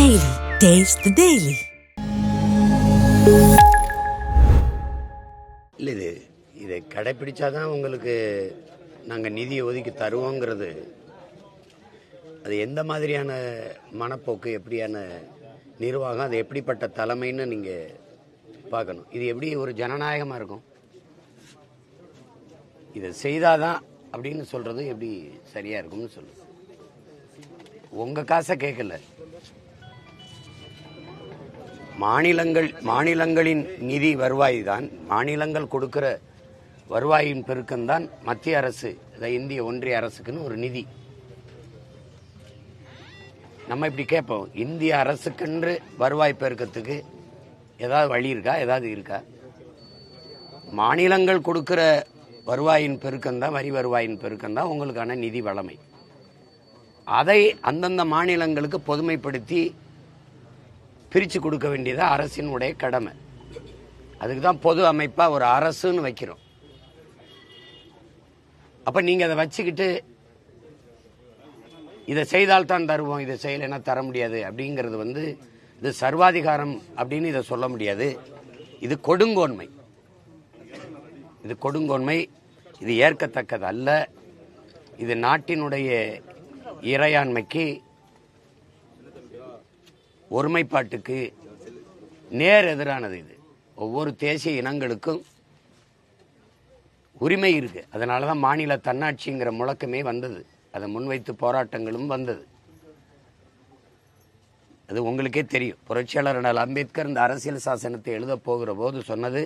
Daily. Taste the Daily. இல்லை இது இதை கடைப்பிடிச்சாதான் உங்களுக்கு நாங்கள் நிதியை ஒதுக்கி தருவோங்கிறது. அது எந்த மாதிரியான மனப்போக்கு எப்படியான நிர்வாகம் அது எப்படிப்பட்ட தலைமைன்னு நீங்கள் பார்க்கணும். இது எப்படி ஒரு ஜனநாயகமாக இருக்கும்? இதை செய்தாதான் அப்படின்னு சொல்கிறது எப்படி சரியாக இருக்கும்னு சொல்லு உங்கள் காசை கேட்கல. மாநிலங்கள் மாநிலங்களின் நிதி வருவாய் தான் மாநிலங்கள் கொடுக்கிற வருவாயின் பெருக்கம்தான் மத்திய அரசு இந்திய ஒன்றிய அரசுக்குன்னு ஒரு நிதி. நம்ம இப்படி கேட்போம் இந்திய அரசுக்கென்று வருவாய் பெருக்கத்துக்கு ஏதாவது வழி இருக்கா ஏதாவது இருக்கா? மாநிலங்கள் கொடுக்கிற வருவாயின் பெருக்கம் தான் வரி வருவாயின் பெருக்கம் தான் உங்களுக்கான நிதி வளமை. அதை அந்தந்த மாநிலங்களுக்கு பொதுமைப்படுத்தி பிரித்து கொடுக்க வேண்டியது அரசினுடைய கடமை. அதுக்கு தான் பொது அமைப்பாக ஒரு அரசுன்னு வைக்கிறோம். அப்போ நீங்கள் அதை வச்சுக்கிட்டு இதை செய்தால் தான் தருவோம் இதை செய்யலைன்னா தர முடியாது அப்படிங்கிறது வந்து இது சர்வாதிகாரம் அப்படின்னு இதை சொல்ல முடியாது. இது கொடுங்கோன்மை. இது கொடுங்கோன்மை இது ஏற்கத்தக்கது அல்ல இது நாட்டினுடைய இறையாண்மைக்கு ஒருமைப்பாட்டுக்கு நேர் எதிரானது இது. ஒவ்வொரு தேசிய இனங்களுக்கும் உரிமை இருக்கு. அதனால தான் மாநில தன்னாட்சிங்கிற முழக்கமே வந்தது. அதை முன்வைத்து போராட்டங்களும் வந்தது. அது உங்களுக்கே தெரியும். புரட்சியாளர் அண்ணல் அம்பேத்கர் இந்த அரசியல் சாசனத்தை எழுத போகிற போது சொன்னது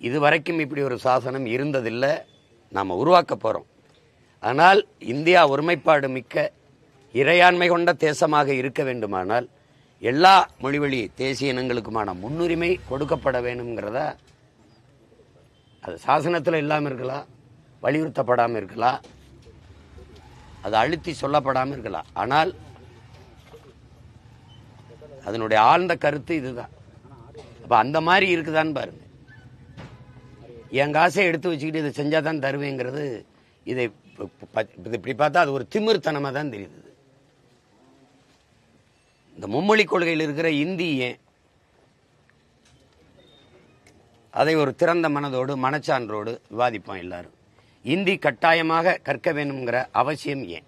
இதுவரைக்கும் இப்படி ஒரு சாசனம் இருந்ததில்லை. நாம் உருவாக்க போகிறோம் ஆனால் இந்தியா ஒருமைப்பாடு மிக்க இறையாண்மை கொண்ட தேசமாக இருக்க வேண்டுமானால் எல்லா மொழிவழி தேசிய இனங்களுக்குமான முன்னுரிமை கொடுக்கப்பட வேணுங்கிறத அது சாசனத்தில் இல்லாமல் இருக்கலாம் வலியுறுத்தப்படாமல் இருக்கலாம் அது அழுத்தி சொல்லப்படாமல் இருக்கலாம். ஆனால் அதனுடைய ஆழ்ந்த கருத்து இதுதான். அப்போ அந்த மாதிரி இருக்குதான்னு பாருங்க. என் காசை எடுத்து வச்சுக்கிட்டு இதை செஞ்சால் தான் தருவேங்கிறது இதை இப்படி பார்த்தா அது ஒரு திமிர்த்தனமாக தான் தெரியுது. இந்த மும்மொழி கொள்கையில் இருக்கிற இந்தி ஏன்? அதை ஒரு திறந்த மனதோடு மனச்சான்றோடு விவாதிப்போம் எல்லாரும். இந்தி கட்டாயமாக கற்க வேணுங்கிற அவசியம் ஏன்?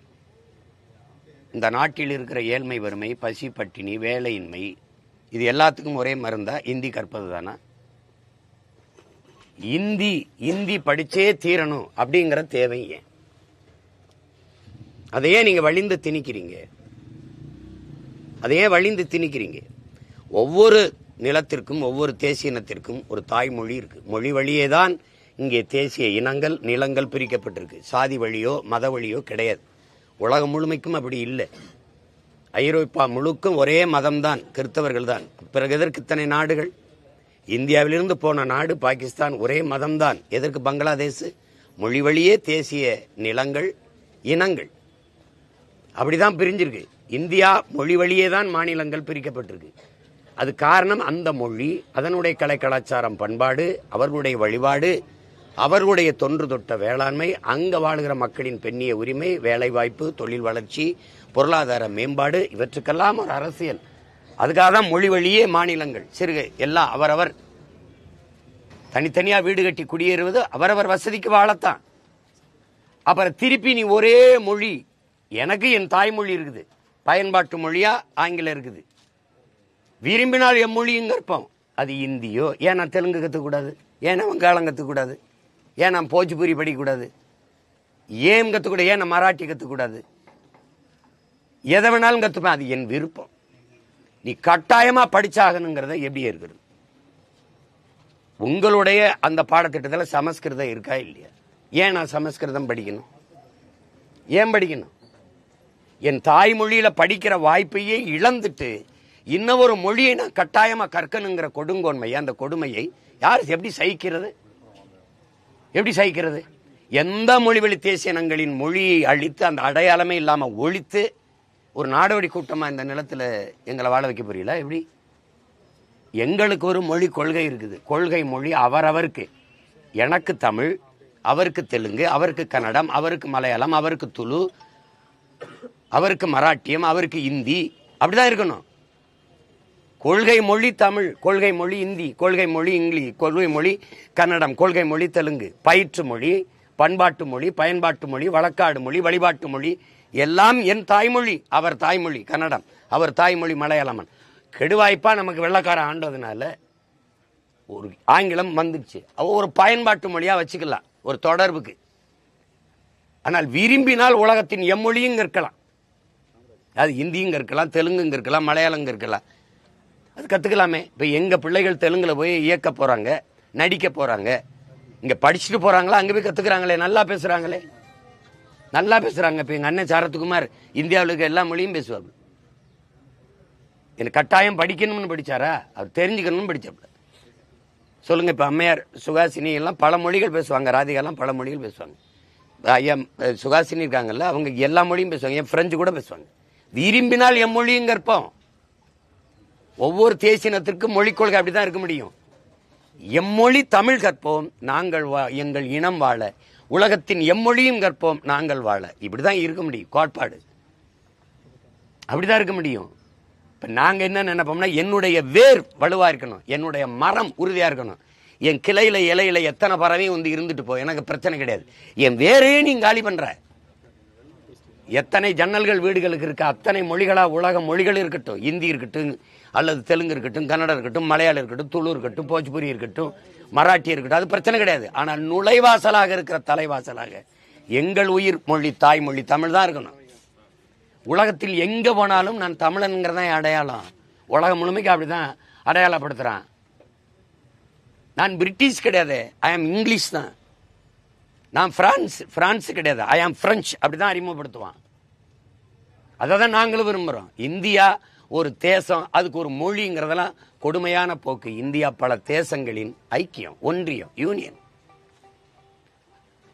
இந்த நாட்டில் இருக்கிற ஏழ்மை வறுமை பசி பட்டினி வேலையின்மை இது எல்லாத்துக்கும் ஒரே மருந்தா இந்தி கற்பது தானா? இந்தி இந்தி படிச்சே தீரணும் அப்படிங்கிற தேவை ஏன்? அதையே நீங்க வழிந்து திணிக்கிறீங்க? அதையே வழிந்து திணிக்கிறீங்க. ஒவ்வொரு நிலத்திற்கும் ஒவ்வொரு தேசிய இனத்திற்கும் ஒரு தாய்மொழி இருக்கு. மொழி வழியே தான் இங்கே தேசிய இனங்கள் நிலங்கள் பிரிக்கப்பட்டிருக்கு. சாதி வழியோ மத வழியோ கிடையாது. உலகம் முழுமைக்கும் அப்படி இல்லை. ஐரோப்பா முழுக்கும் ஒரே மதம்தான் கிறித்தவர்கள் தான் பிறகு எதற்கு இத்தனை நாடுகள்? இந்தியாவிலிருந்து போன நாடு பாகிஸ்தான் ஒரே மதம்தான். எதற்கு பங்களாதேஷ்? மொழி வழியே தேசிய நிலங்கள் இனங்கள். அப்படிதான் பிரிஞ்சிருக்கு. இந்தியா மொழி வழியே தான் மாநிலங்கள் பிரிக்கப்பட்டிருக்கு. அது காரணம் அந்த மொழி அதனுடைய கலை கலாச்சாரம் பண்பாடு அவர்களுடைய வழிபாடு அவர்களுடைய தொன்று தொட்ட வேளாண்மை அங்கே வாழ்கிற மக்களின் பெண்ணிய உரிமை வேலைவாய்ப்பு தொழில் வளர்ச்சி பொருளாதார மேம்பாடு இவற்றுக்கெல்லாம் ஒரு அரசியல். அதுக்காக தான் மொழி வழியே மாநிலங்கள் சிறுக எல்லாம் அவரவர். தனித்தனியாக வீடு கட்டி குடியேறுவது அவரவர் வசதிக்கு வாழத்தான். அப்புறம் திருப்பி நீ ஒரே மொழி. எனக்கு என் தாய்மொழி இருக்குது. பயன்பாட்டு மொழியா ஆங்கிலம் இருக்குது. விரும்பினால் என் மொழியும் கற்போம் அது இந்தியோ? ஏன் நான் தெலுங்கு கற்றுக்கூடாது ஏன் நான் வங்காளம் கற்றுக்கூடாது ஏன் நான் போஜிபுரி படிக்கக்கூடாது? ஏன் கற்றுக்கூடாது ஏன் நான் மராட்டி கற்றுக்கூடாது எதை வேணாலும் கற்றுப்பேன் அது என் விருப்பம். நீ கட்டாயமாக படிச்சாகணுங்கிறத எப்படி இருக்கிறது? உங்களுடைய அந்த பாடத்திட்டத்தில் சமஸ்கிருதம் இருக்கா இல்லையா? ஏன் நான் சமஸ்கிருதம் படிக்கணும்? ஏன் படிக்கணும்? என் தாய்மொழியில் படிக்கிற வாய்ப்பையே இழந்துட்டு இன்னொரு மொழியை நான் கட்டாயமாக கற்கணுங்கிற கொடுங்கோன்மை அந்த கொடுமையை யார் எப்படி சகிக்கிறது? எப்படி சகிக்கிறது? எந்த மொழிவெளி தேசியனங்களின் மொழியை அழித்து அந்த அடையாளமே இல்லாமல் ஒழித்து ஒரு நாடோடி கூட்டமாக இந்த நிலத்தில் எங்களை வாழ வைக்க புரியல எப்படி? எங்களுக்கு ஒரு மொழி கொள்கை இருக்குது. கொள்கை மொழி அவரவருக்கு. எனக்கு தமிழ் அவருக்கு தெலுங்கு அவருக்கு கன்னடம் அவருக்கு மலையாளம் அவருக்கு துளு. அவருக்கு மராட்டியம் அவருக்கு இந்தி அப்படிதான் இருக்கணும். கொள்கை மொழி தமிழ் கொள்கை மொழி இந்தி கொள்கை மொழி இங்கிலீஷ் கொள்கை மொழி கன்னடம் கொள்கை மொழி தெலுங்கு பயிற்று மொழி பண்பாட்டு மொழி பயன்பாட்டு மொழி வழக்காடு மொழி வழிபாட்டு மொழி எல்லாம் என் தாய்மொழி அவர் தாய்மொழி கன்னடம் அவர் தாய்மொழி மலையாளமன். கெடுவாய்ப்பா நமக்கு வெள்ளக்காரன் ஆண்டதுனால ஒரு ஆங்கிலம் வந்துடுச்சு. ஒரு பயன்பாட்டு மொழியா வச்சுக்கலாம் ஒரு தொடர்புக்கு. ஆனால் விரும்பினால் உலகத்தின் எம்மொழியும் இருக்கலாம். அது ஹிந்தியும் இருக்கலாம் தெலுங்குங்க இருக்கலாம் மலையாளம் இருக்கலாம். அது கற்றுக்கலாமே இப்போ எங்கள் பிள்ளைகள் தெலுங்கில் போய் இயக்க போகிறாங்க நடிக்க போகிறாங்க இங்கே படிச்சுட்டு போகிறாங்களா அங்கே போய் கற்றுக்குறாங்களே நல்லா பேசுகிறாங்களே நல்லா பேசுகிறாங்க இப்போ எங்கள் அண்ணன் சரத்குமார் இந்தியாவில் இருக்க எல்லா மொழியும் பேசுவாங்க எனக்கு கட்டாயம் படிக்கணும்னு படிச்சாரா? அவர் தெரிஞ்சுக்கணும்னு படிச்சாப்புல சொல்லுங்க இப்போ அம்மையார் சுகாசினி எல்லாம் பல மொழிகள் பேசுவாங்க. ராதிகாலாம் பல மொழிகள் பேசுவாங்க. ஐயா சுகாசினி இருக்காங்கல்ல அவங்க எல்லா மொழியும் பேசுவாங்க. என் ஃப்ரெஞ்சு கூட பேசுவாங்க. விரும்பினால் எம் மொழியும் கற்போம். ஒவ்வொரு தேசினத்திற்கும் மொழிக் கொள்கை அப்படிதான் இருக்க முடியும். எம்மொழி தமிழ் கற்போம் நாங்கள் வா எங்கள் இனம் வாழ. உலகத்தின் எம்மொழியும் கற்போம் நாங்கள் வாழ. இப்படிதான் இருக்க முடியும் கோட்பாடு. அப்படிதான் இருக்க முடியும். இப்ப நாங்க என்ன நினைப்போம்னா என்னுடைய வேர் வலுவா இருக்கணும் என்னுடைய மரம் உறுதியா இருக்கணும். என் கிளையில இலையில எத்தனை பறவையும் வந்து இருந்துட்டு போ எனக்கு பிரச்சனை கிடையாது. என் வேரே நீ காலி பண்ற. எத்தனை ஜன்னல்கள் வீடுகளுக்கு இருக்கு அத்தனை மொழிகளாக உலக மொழிகள் இருக்கட்டும். இந்தி இருக்கட்டும் அல்லது தெலுங்கு இருக்கட்டும் கன்னடம் இருக்கட்டும் மலையாளம் இருக்கட்டும் துளு இருக்கட்டும் போஜ்புரி இருக்கட்டும் மராட்டி இருக்கட்டும் அது பிரச்சனை கிடையாது. ஆனால் நுழைவாசலாக இருக்கிற தலைவாசலாக எங்கள் உயிர் மொழி தாய்மொழி தமிழ் தான் இருக்கணும். உலகத்தில் எங்கே போனாலும் நான் தமிழன்கிறதான் அடையாளம். உலகம் முழுமைக்கு அப்படிதான் அடையாளப்படுத்துகிறான் நான் பிரிட்டிஷ் கிடையாது ஐ ஆம் இங்கிலீஷ் தான். நான் பிரான்ஸ் பிரான்ஸ் கிடையாது. ஐ ஆம் பிரெஞ்சு அப்படிதான் அறிமுகப்படுத்துவான். அதை தான் நாங்களும் விரும்புகிறோம் இந்தியா ஒரு தேசம் அதுக்கு ஒரு மொழிங்கிறதெல்லாம் கொடுமையான போக்கு. இந்தியா பல தேசங்களின் ஐக்கியம் ஒன்றியம் யூனியன்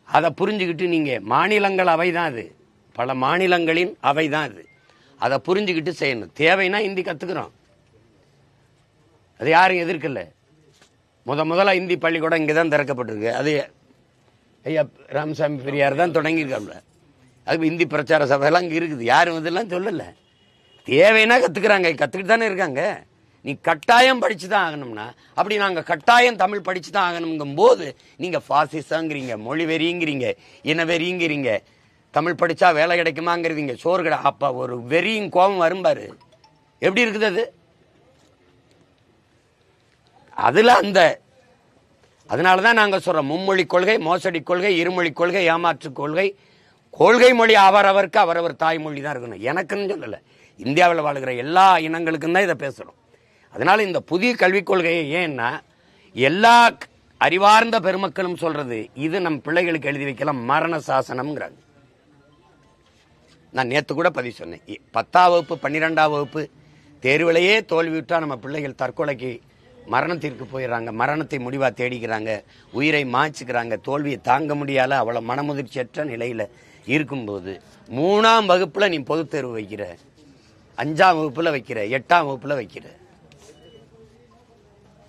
அதை புரிஞ்சுக்கிட்டு நீங்க மாநிலங்கள் அவை தான் அது. பல மாநிலங்களின் அவை தான் அது. அதை புரிஞ்சுக்கிட்டு செய்யணும். தேவைன்னா ஹிந்தி கத்துக்கிறோம். அது யாரும் எதிர்க்கல. முத முதல்ல இந்தி பள்ளிக்கூடம் இங்கே தான் திறக்கப்பட்டிருக்கு. அது ஐயா ராமசாமி பெரியார் தான் தொடங்கியிருக்காப்ல அதுக்கு இந்தி பிரச்சார சபையெல்லாம் இங்கே இருக்குது. யாரும் இதெல்லாம் சொல்லலை. தேவைன்னா கற்றுக்குறாங்க கற்றுக்கிட்டு தானே இருக்காங்க. நீ கட்டாயம் படித்து தான் ஆகணும்னா அப்படி நாங்கள் கட்டாயம் தமிழ் படித்து தான் ஆகணுங்கும் போது நீங்கள் ஃபாசிசங்கிறீங்க மொழி வெறிங்கிறீங்க இன வெறிங்கிறீங்க தமிழ் படித்தா வேலை கிடைக்குமாங்கிறீங்க சோறு கிட அப்போ ஒரு வெறியும் கோபம் வரும்பாரு எப்படி இருக்குது அது? அதில் அந்த அதனால தான் நாங்கள் சொல்கிறோம் மும்மொழி கொள்கை மோசடி கொள்கை இருமொழி கொள்கை ஏமாற்று கொள்கை. கொள்கை மொழி அவரவருக்கு அவரவர் தாய்மொழி தான் இருக்கணும். எனக்குன்னு சொல்லலை. இந்தியாவில் வாழ்கிற எல்லா இனங்களுக்கும் தான் இதை பேசுகிறோம் அதனால் இந்த புதிய கல்விக் கொள்கையை ஏன்னா எல்லா அறிவார்ந்த பெருமக்களும் சொல்கிறது இது நம் பிள்ளைகளுக்கு எழுதி வைக்கலாம் மரண சாசனம்ங்கிறாங்க. நான் நேற்று கூட பதிவு சொன்னேன். பத்தாம் வகுப்பு பன்னிரெண்டாம் வகுப்பு தேர்விலேயே தோல்வியுற்றால் நம்ம பிள்ளைகள் தற்கொலைக்கு மரணத்திற்கு போயிடுறாங்க. மரணத்தை முடிவாக தேடிக்கிறாங்க. உயிரை மாய்ச்சிக்கிறாங்க. தோல்வியை தாங்க முடியாத அவ்வளோ மனமுதிர்ச்சியற்ற நிலையில் இருக்கும்போது மூணாம் வகுப்பில் நீ பொதுத் தேர்வு வைக்கிற. அஞ்சாம் வகுப்பில் வைக்கிற. எட்டாம் வகுப்பில் வைக்கிற.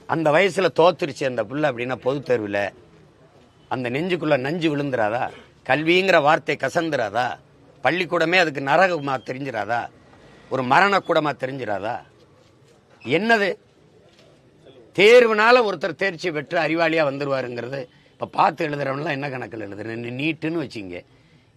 அந்த வயசில் தோத்துருச்சு அந்த பிள்ளை அப்படின்னா பொதுத் தேர்வில். அந்த நெஞ்சுக்குள்ளே நஞ்சு விழுந்துராதா? கல்விங்கிற வார்த்தை கசந்துராதா? பள்ளிக்கூடமே அதுக்கு நரகமாக தெரிஞ்சிடாதா ஒரு மரணக்கூடமாக தெரிஞ்சிராதா? என்னது? தேர்வுனால ஒருத்தர் தேர்ச்சி பெற்று அறிவாளியாக வந்துடுவாருங்கிறது இப்போ பார்த்து எழுதுறவன்லாம் என்ன கணக்கில் எழுதுறேன் நீட்டுன்னு வச்சிங்க.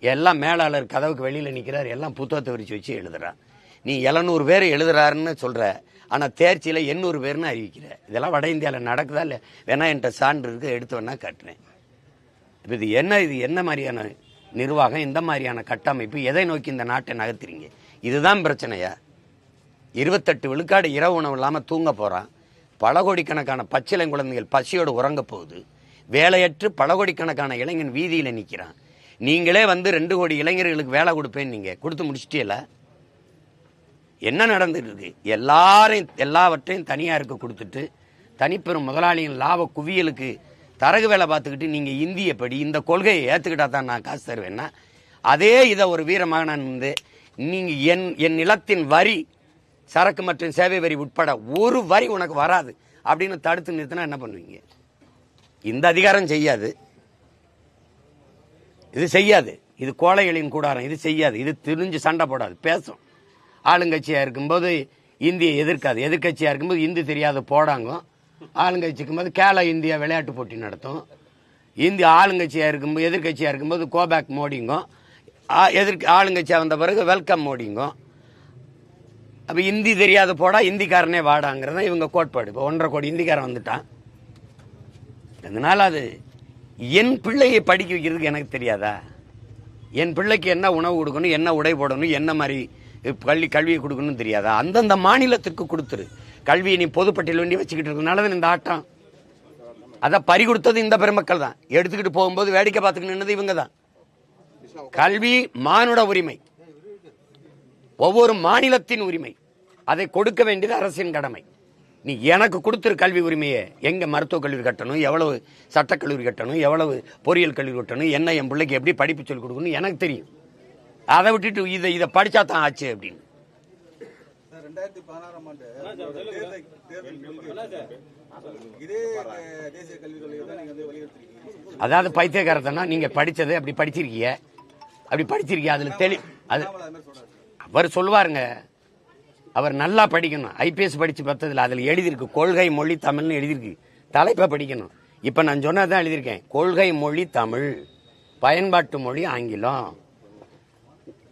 எல்லாம் மேலாளர் கதவுக்கு வெளியில் நிற்கிறார் எல்லாம் புத்தகத்தை விரிச்சு வச்சு எழுதுறான் நீ எழுநூறு பேர் எழுதுறாருன்னு சொல்கிற ஆனால் தேர்ச்சியில் எண்ணூறு பேர்னு அறிவிக்கிற. இதெல்லாம் வட இந்தியாவில் நடக்குதா இல்லை வேணா என்கிட்ட சான்று இருக்கு எடுத்து வேணா காட்டுறேன். இப்போ இது என்ன இது என்ன மாதிரியான நிர்வாகம் இந்த மாதிரியான கட்டமைப்பு எதை நோக்கி இந்த நாட்டை நகர்த்துறீங்க? இதுதான் பிரச்சனையா? இருபத்தெட்டு விழுக்காடு இரவு உணவு இல்லாமல் தூங்க போகிறான் பல கோடிக்கணக்கான பச்சிளம் குழந்தைகள் பசியோடு உறங்க போகுது. வேலையற்று பல கோடிக்கணக்கான இளைஞன் வீதியில் நிற்கிறான் நீங்களே வந்து ரெண்டு கோடி இளைஞர்களுக்கு வேலை கொடுப்பேன் நீங்கள் கொடுத்து முடிச்சிட்டீல என்ன நடந்துட்டு இருக்கு? எல்லாரையும் எல்லாவற்றையும் தனியாருக்கு கொடுத்துட்டு தனிப்பெரும் முதலாளியின் லாப குவியலுக்கு தரகு வேலை பார்த்துக்கிட்டு நீங்கள் இந்திய படி இந்த கொள்கையை ஏற்றுக்கிட்டா தான் நான் காசு தருவேன்னா அதே இதை ஒரு வீரமகனான் வந்து நீங்கள் என் என் நிலத்தின் வரி சரக்கு மற்றும் சேவை வரி உட்பட ஒரு வரி உனக்கு வராது. அப்படின்னு தடுத்து நிறுத்தினா என்ன பண்ணுவீங்க? இந்த அதிகாரம் செய்யாது. இது செய்யாது. இது கோழைகளின் கூடாரம். இது செய்யாது. இது திரிஞ்சு சண்டை போடாது. பேசும். ஆளுங்கட்சியாக இருக்கும்போது இந்தியை எதிர்க்காது. எதிர்கட்சியாக இருக்கும்போது இந்தி தெரியாத போடாங்க. ஆளுங்கட்சிக்கும் போது கேல இந்தியா விளையாட்டு போட்டி நடத்தும். இந்தி ஆளுங்கட்சியாக இருக்கும்போது எதிர்கட்சியாக இருக்கும்போது கோபேக் மோடிங்கும் எதிர்க்கு ஆளுங்கட்சியாக வந்த பிறகு வெல்கம் மோடிங்கும் அப்ப இந்தி தெரியாத போடா இந்திக்காரனே வாடாங்கிறது தான் இவங்க கோட்பாடு இப்போ ஒன்றரை கோடி இந்திக்காரன் வந்துட்டான். அதனால அது என் பிள்ளையை படிக்க வைக்கிறதுக்கு எனக்கு தெரியாதா? என் பிள்ளைக்கு என்ன உணவு கொடுக்கணும் என்ன உடை போடணும் என்ன மாதிரி பள்ளி கல்வியை கொடுக்கணும்னு தெரியாதா? அந்தந்த மாநிலத்திற்கு கொடுத்துரு. கல்வியை நீ பொதுப்பட்டியல் வேண்டி வச்சுக்கிட்டு இருக்கனால இந்த ஆட்டம். அதை பறி கொடுத்தது இந்த பெருமக்கள் தான். எடுத்துக்கிட்டு போகும்போது வேடிக்கை பார்த்துக்கிட்டு நின்னது இவங்க தான். கல்வி மானுட உரிமை. ஒவ்வொரு மாநிலத்தின் உரிமை. அதை கொடுக்க வேண்டியது அரசின் கடமை. நீ எனக்கு கொடுத்துரு கல்வி உரிமையை எங்க மருத்துவக் கல்லூரி கட்டணும் எவ்வளவு சட்டக்கல்லூரி கட்டணும் எவ்வளவு பொறியியல் கல்லூரி கட்டணும் என்ன என் பிள்ளைக்கு எப்படி படிப்பு சொல்லிக் கொடுக்கணும் எனக்கு தெரியும். அதை விட்டுட்டு இதை இதை படிச்சா தான் ஆச்சு அப்படின்னு. சார், ரெண்டாயிரத்தி பதினாறாம் ஆண்டு தேர்தல் தேர்தல் முடிவு இதே அஹ், தேசிய கல்விக் கொள்கையை தான் நீங்க வந்து வலியுறுத்திருக்கீங்க. அதாவது பைத்தியக்காரத்தனா நீங்க படிச்சது அப்படி படிச்சிருக்கீங்க. அப்படி படிச்சிருக்கீங்க அதுல தெளி அது அவர் சொல்லுவாருங்க அவர் நல்லா படிக்கணும். ஐபிஎஸ் படித்து பார்த்ததில் அதில் எழுதியிருக்கு கொள்கை மொழி தமிழ்னு எழுதியிருக்கு. தலைப்பை படிக்கணும். இப்போ நான் சொன்னதான் எழுதியிருக்கேன். கொள்கை மொழி தமிழ் பயன்பாட்டு மொழி ஆங்கிலம்.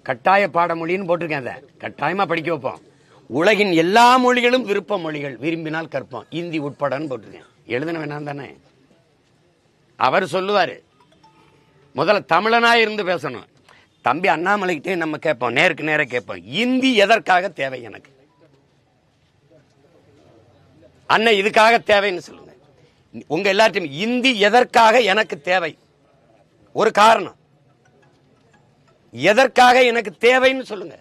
கட்டாய பாடமொழின்னு போட்டிருக்கேன் அதை. கட்டாயமாக படிக்க வைப்போம். உலகின் எல்லா மொழிகளும் விருப்ப மொழிகள். விரும்பினால் கற்போம். இந்தி உட்படன்னு போட்டிருக்கேன். எழுதின வேணாம் தானே. அவர் சொல்லுவார் முதல்ல தமிழனாக இருந்து பேசணும். தம்பி அண்ணாமலைக்கிட்டே நம்ம கேட்போம் நேருக்கு நேராக கேட்போம் இந்தி எதற்காக தேவை எனக்கு? அண்ணன் இதுக்காக தேவைன்னு சொல்லுங்க. உங்க எல்லார்ட்டையும் இந்தி எதற்காக எனக்கு தேவை? ஒரு காரணம். எதற்காக எனக்கு தேவைன்னு சொல்லுங்க.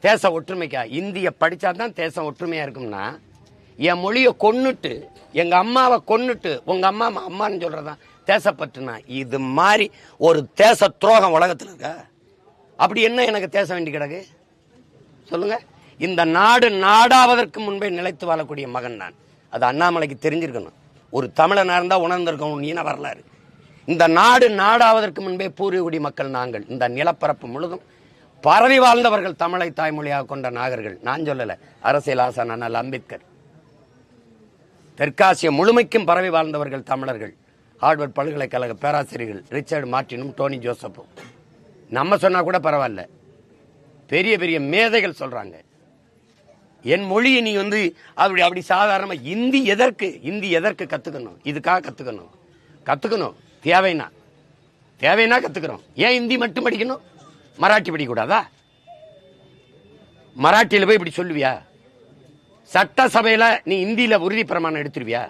தேச ஒற்றுமைக்கா இந்திய படிச்சாதான் தேசம் ஒற்றுமையா இருக்கும்னா என் மொழியை கொன்னுட்டு எங்க அம்மாவை கொன்னுட்டு உங்க அம்மா அம்மா- அம்மான்னு சொல்றதான் தேசப்பற்றுனா இது மாதிரி ஒரு தேச துரோகம் உலகத்தில் இருக்கா? அப்படி என்ன எனக்கு தேச வேண்டி கிடக்கு? சொல்லுங்க. இந்த நாடு நாடாவதற்கு முன்பே நிலைத்து வாழக்கூடிய மகன் நான். அது அண்ணாமலைக்கு தெரிஞ்சிருக்கணும். ஒரு தமிழனாக இருந்தால் உணர்ந்திருக்கணும். நீன வரலாறு. இந்த நாடு நாடாவதற்கு முன்பே பூர்வீகுடி மக்கள் நாங்கள். இந்த நிலப்பரப்பு முழுதும் பரவி வாழ்ந்தவர்கள் தமிழை தாய்மொழியாக கொண்ட நாகர்கள். நான் சொல்லலை. அரசியல் ஆசான் அண்ணல் அம்பேத்கர். தெற்காசிய முழுமைக்கும் பரவி வாழ்ந்தவர்கள் தமிழர்கள். ஹார்வர்ட் பல்கலைக்கழக பேராசிரியர்கள் ரிச்சர்டு மார்ட்டினும் டோனி ஜோசப்பும். நம்ம சொன்னால் கூட பரவாயில்ல. பெரிய பெரிய மேதைகள் சொல்கிறாங்க என் மொழியை நீ வந்து அப்படி அப்படி சாதாரணமாக இந்தி எதற்கு இந்தி எதற்கு கற்றுக்கணும் இதுக்காக கற்றுக்கணும் கற்றுக்கணும் தேவைன்னா. தேவைன்னா கற்றுக்கிறோம் ஏன் இந்தி மட்டும் படிக்கணும்? மராட்டி படிக்கக்கூடாதா? மராட்டியில் போய் இப்படி சொல்லுவியா? சட்டசபையில் நீ இந்தியில் உறுதி பிரமாணம் எடுத்துருவியா?